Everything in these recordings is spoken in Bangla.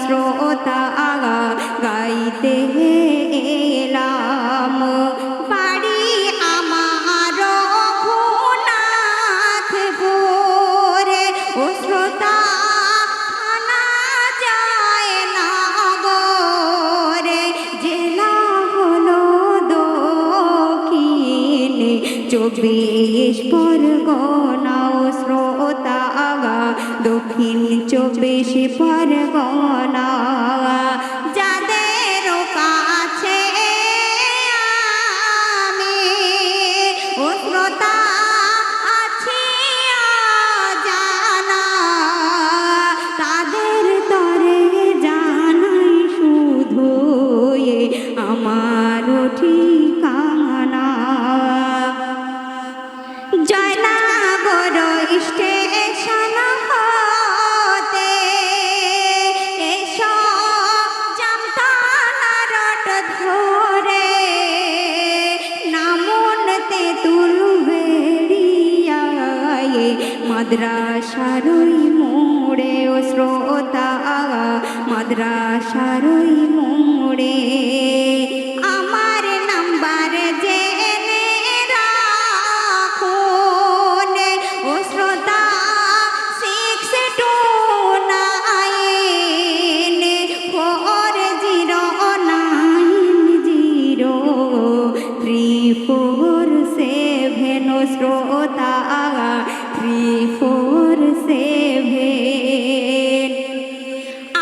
শ্রোতা গাইতে এলাম বাড়ি আমার ঘুনাথপুরে ও শ্রোতা যায় না গরে জেলা হলো চব্বিশ দক্ষিণ চব্বিশ পরগনা। যাদের কাছে আমি ও আছি জানা তাদের তরে জানাই শুধু আমার ঠিকানা নামন তেঁতুল বেড়িয়ায় মাদ্রাসারই মোড়ে ও শ্রোতা মাদ্রাসারই মোড়ে হোতা থ্রি ফোর সেভেন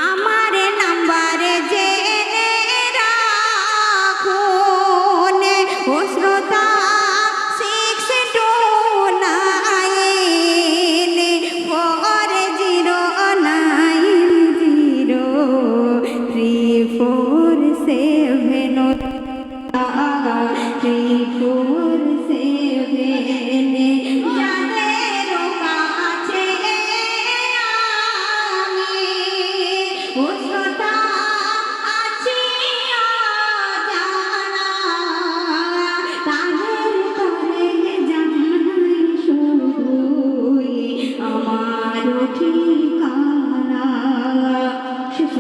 আমার নাম্বারে জেনে রাখুন, ও শ্রোতা six two nine four zero nine zero three four seven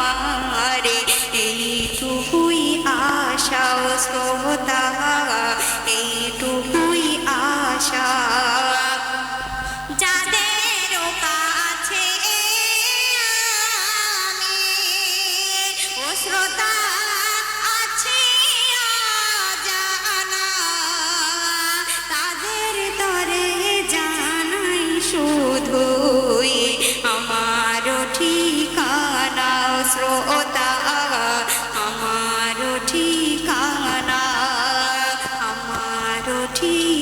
Mama. tea.